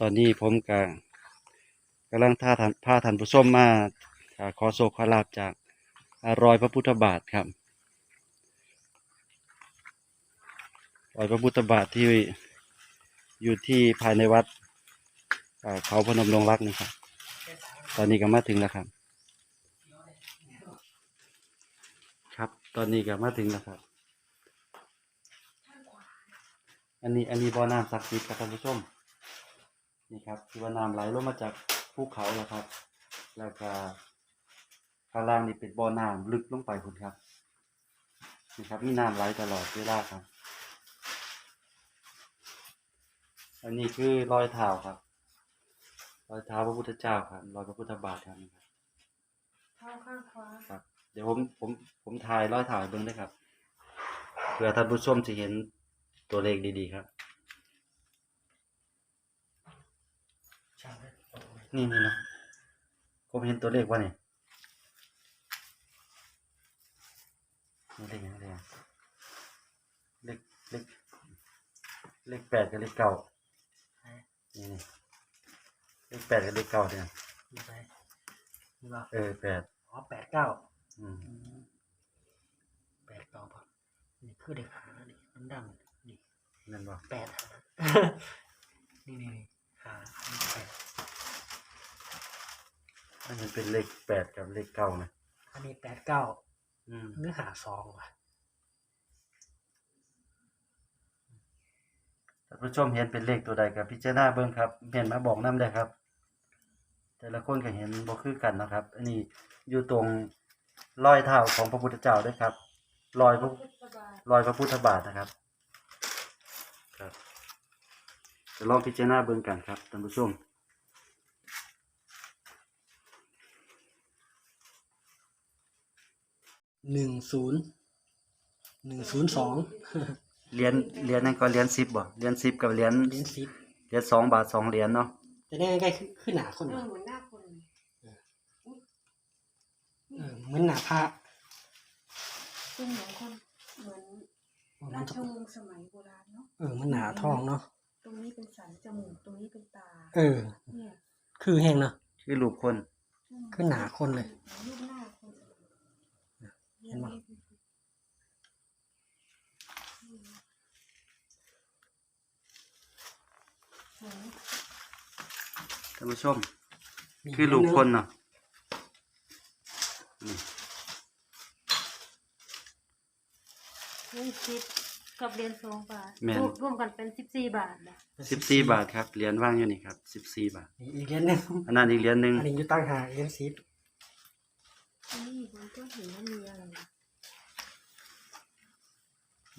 ตอนนี้ผมกกำลังท่าทานพาท่านผู้ชมมาขอโศกขอลาบจากอรอยพระพุทธบาทครับรอยพระพุทธบาทที่อยู่ที่ภายในวัดอ่าเขาพนมดงรักนี่ครับ ตอนนี้ก็มาถึงแล้วครับ ครับ ตอนนี้ก็มาถึงแล้วครับ อันนี้อันนี้บ่อน้ำศักดิ์สิทธิ์ครับท่านผู้ชม นี่ครับที่ว่าน้ำไหลลงมาจากภูเขาแล้วครับ แล้วก็ข้างล่างนี่เป็นบ่อน้ำลึกลงไปคุณครับนี่ครับมีน้ำไหลตลอดเวลาครับ อันนี้คือรอยเท้าครับ รอยเท้าพระพุทธเจ้าครับรอยพระพุทธบาทครับนี่ครับเท้าข้างขวาครับ เดี๋ยวผมผมผมถ่ายรอยเท้าให้เบิ่งด้วยครับเพื่อท่านผู้ชมจะเห็นตัวเลขดีๆครับ นี่นี่นะผมเห็นตัวเลขว่านี่นี่เลขอะไรอะเลขเลขเลขแปดกับเลขเก้านี่นี่เลขแปดกับเลขเก้าเนี่ยนี่ไปนี่ป่ะเออแปดอ๋อแปดเก้าอืมแปดเก้าป่ะนี่คือเด็กหานี่มันดำนี่นั่นบ่แปดหานี่นี่นี่หาอันนี้แปด อันนี้เป็นเลขแปดกับเลขเก้านะอันนี้แปดเก้าอืมเนื้อหาซองว่ะท่านผู้ชมเห็นเป็นเลขตัวใดกับพิจารณาเบิ่งครับเห็นมาบอกน้ำได้ครับ แต่ละคนก็เห็นบ่คือกันนะครับ อันนี้อยู่ตรงรอยเท้าของพระพุทธเจ้าด้วยครับรอยพระพุทธบาทรอยพระพุทธบาทนะครับ ครับจะลองพิจารณาเบิ่งกันครับท่านผู้ชม หนึ่งศูนย์หนึ่งศูนย์สองเหรียญเหรียญนั่นก็เหรียญสิบบ่เหรียญสิบกับเหรียญเหรียญสิบเหรียญสองบาทสองเหรียญเนาะแต่ได้ใกล้ๆขึ้นหนาคนเออว่ะเหมือนหน้าคนเลยอุ๊ยเออเหมือนหนาพระเป็นเหมือนคนเหมือนเออมัรานชจะวงศ์สมัยโบราณเนาะเออมันหนาทองเนาะตรงนี้เป็นสันจมูกตรงนี้เป็นตา เออ เนี่ย คือแห้งเนาะคือรูปคนอืมขึ้นหนาคนเลยรูปหน้าคน เห็นปะเหมือนท่านผู้ชมมีคือรูปคนเนาะนี่เงินสิบกับเหรียญสองบาทแม่น รวมรวมกันเป็นสิบสี่บาทนะสิบสี่บาทครับ เหรียญว่างอยู่นี่ครับสิบสี่บาทนี่อีกเหรียญหนึงอันนั้นอีกเหรียญหนึ่งอันนี้อยู่ตั้งหากเหรียญสิบ นี่มันก็เห็นว่ามีอะไรนะ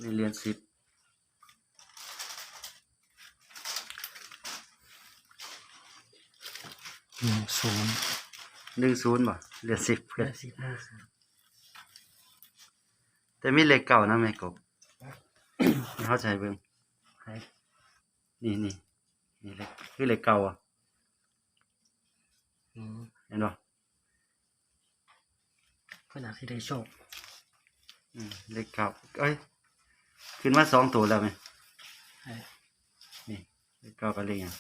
นี่เหรียญสิบหนึ่งศูนย์หนึ่งศูนย์บ่เหรียญสิบเหรียญสิบหนึ่งศูนย์แต่มีเลขเก่านะแม่กบนี่เข้าใจเบิ่งให้นี่นี่นี่เลขคือเลขเก่าอะอืมเห็นบ่ เพื่อนอาจจะได้โชคอืมเลขเก่าเอ้ยขึ้นมาสองตัวแล้วไหมให้นี่เลขเก่ากับเลขหยัง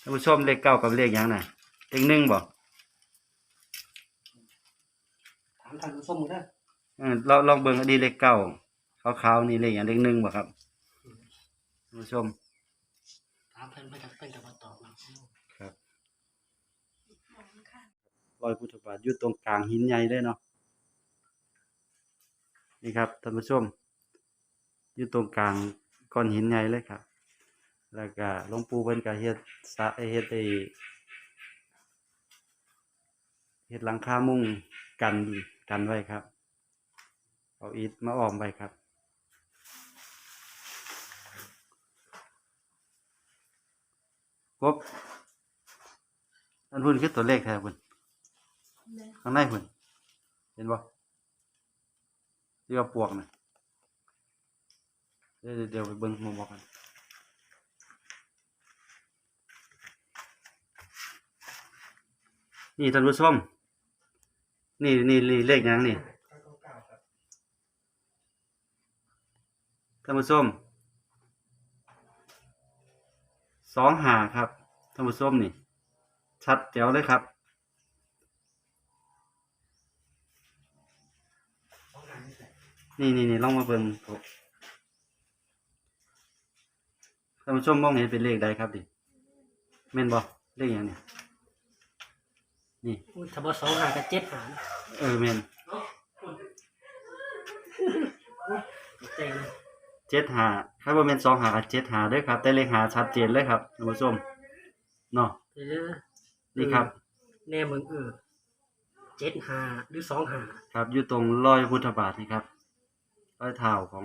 ท่านผู้ชมเลขเก้ากับเลขหยังน่ะเลขหนึ่งบ่ถามทางผู้ส้มก็ได้เออลองลองเบิ่งอันนี้เลขเก้าขาวๆนี่เลขหยังเลขหนึ่งบ่ครับท่านผู้ชมถามเพื่อนเพื่อนจะเป็นกับมาตอบมาครับมองข้างรอยพุทธบาทอยู่ตรงกลางหินใหญ่เลยเนาะนี่ครับท่านผู้ชมอยู่ตรงกลางก้อนหินใหญ่เลยครับ แล้วก็หลวงปู่เพิ่นก็เฮ็ดสระเฮ็ดไอเฮ็ดหลังคามุงกันกันไว้ครับ เอาอิฐมาอ้อมไว้ครับ ครบอันพุ่นคือตัวเลขแท้พุ่นเลยข้างในพุ่นเห็นบ่ที่ว่าปวกน่ะเดี๋ยวเดี๋ยวไปเบิ่งหมุมบอกกันนี่ท่านผู้ชมนี่นี่นี่เลขหยังนี่ท่านผู้ชม สองหาครับท่านผู้ชมนี่ ชัดแจ๋วเลยครับนี่นี่นี่ลองมาเบิ่งครับท่านผู้ชมมองเห็นเป็นเลขใดครับดิแม่นบ่เลขอย่างเนี่ยนี่อุ้ยถ้าบ่สองหากับเจ็ดหานะเออแม่นเต็งเลย เจ็ดหาครับว่าแม่นสองหากับเจ็ดหาเด้อครับ แต่เลขหาชัดเจนเลยครับท่านผู้ชมเนาะเออนี่ครับ แน่เมืองเออเจ็ดหาหรือสองหาครับอยู่ตรงรอยพุทธบาทนี่ครับรอยเท้าของ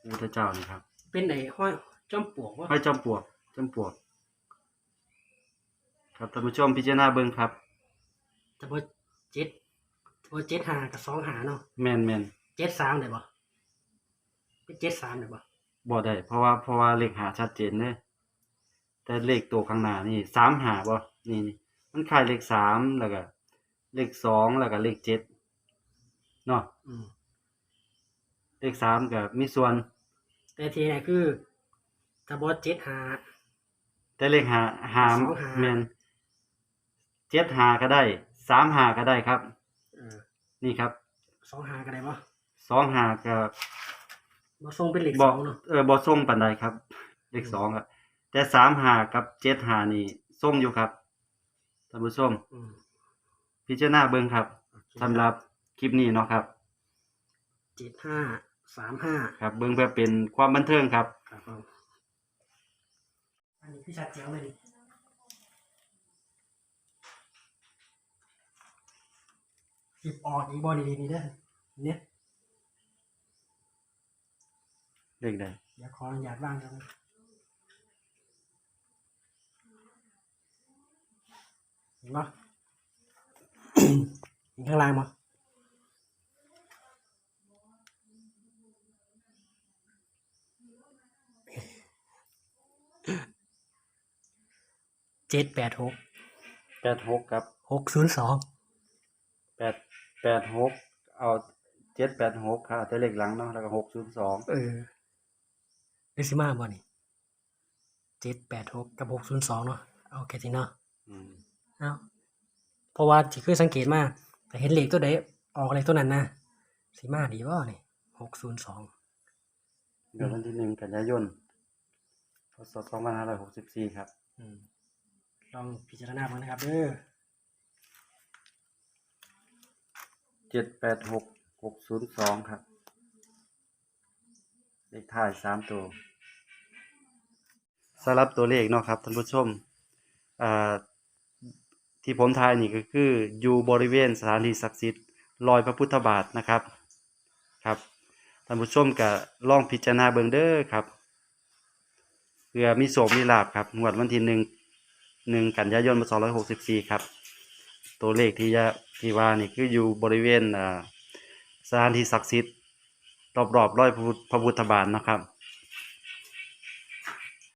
พระพุทธเจ้านี่ครับเป็นไหนห้อยจอมปลวกวะห้อยจอมปลวกจอมปลวก ครับท่านผู้ชมพิจารณาเบิ่งครับถ้าบ่เจ็ดถ้าบ่เจ็ดหากับสองหาเนาะแม่นแม่นเจ็ดสามได้บ่ เป็นเจ็ดสามได้บ่บ่ได้ เพราะว่าเพราะว่าเลขหาชัดเจนเด้แต่เลขตัวข้างหน้านี่สามหาบ่นี่นี่มันคล้ายเลขสามแล้วก็เลขสองแล้วก็เลขเจ็ดเนาะอืมเลขสามก็มีส่วน แต่ทีนี้คือถ้าบ่เจ็ดหา แต่เลขหาหามสองหา แม่นเจ็ดหาก็ได้สามหาก็ได้ครับ เออนี่ครับสองหาก็ได้บ่สองหาก็บ่ ทรงเป็นเหล็กบสออกงเนาะเออบอส่งปันใดครับ เลขสองครับแต่สามหากับเจ็ดหานี่ส่งอยู่ครับท่านผู้ชมอืมพิจารณาเบิ่งครับโอเคสำหรับคลิปนี้เนาะครับ เจ็ดห้าสามห้าครับ เบิ่งเพื่อเป็นความบันเทิงครับ ครับผมอันนี้คือชัดเจ๋วเลยนี่หยิบออกอีกบอดีๆนี่เด้อเนี่ย เลขใดเดี๋ยวขออนุญาตว่างกันนะเห็นปะเห็นข้างล่างมั้เจ็ดแปดหกแปดหกครับหกศูนย์สองแปดแปดหกเอาเจ็ดแปดหกครับแต่เลขหลังเนาะแล้วก็หกศูนย์สอง เออ เดซิมาบ่นี่เจ็ดแปดหกกับหกศูนย์สองเนาะเอาแค่นี้เนาะอืมเอาเพราะว่าที่คือสังเกตมาแต่เห็นเลขตัวใดออกเลขตัวนั้นนะสีมาดีบ่นี่หกศูนย์สองเดือนวันที่หนึ่งกันยายนพศสองพันห้าร้อยหกสิบสี่ครับลองพิจารณาบ้างนะครับเด้อเจ็ดแปดหกหกศูนย์สองครับ เลขท้ายสามตัว สำหรับตัวเลขเนาะครับท่านผู้ชมอ่าที่ผมทายนี่ก็คืออยู่บริเวณสถานที่ศักดิ์สิทธิ์รอยพระพุทธบาทนะครับครับท่านผู้ชมก็ลองพิจารณาเบิ่งเด้อครับเพื่อมีโสมมีลาบครับงวดวันที่หนึ่งหนึ่งกันยายนพศร้อยหกสิบสี่ครับ ตัวเลขที่จะที่ว่านี่คืออยู่บริเวณอ่าสถานที่ศักดิ์สิทธิ์รอบๆร้อยพระพุทธพระพุทธบาทนะครับ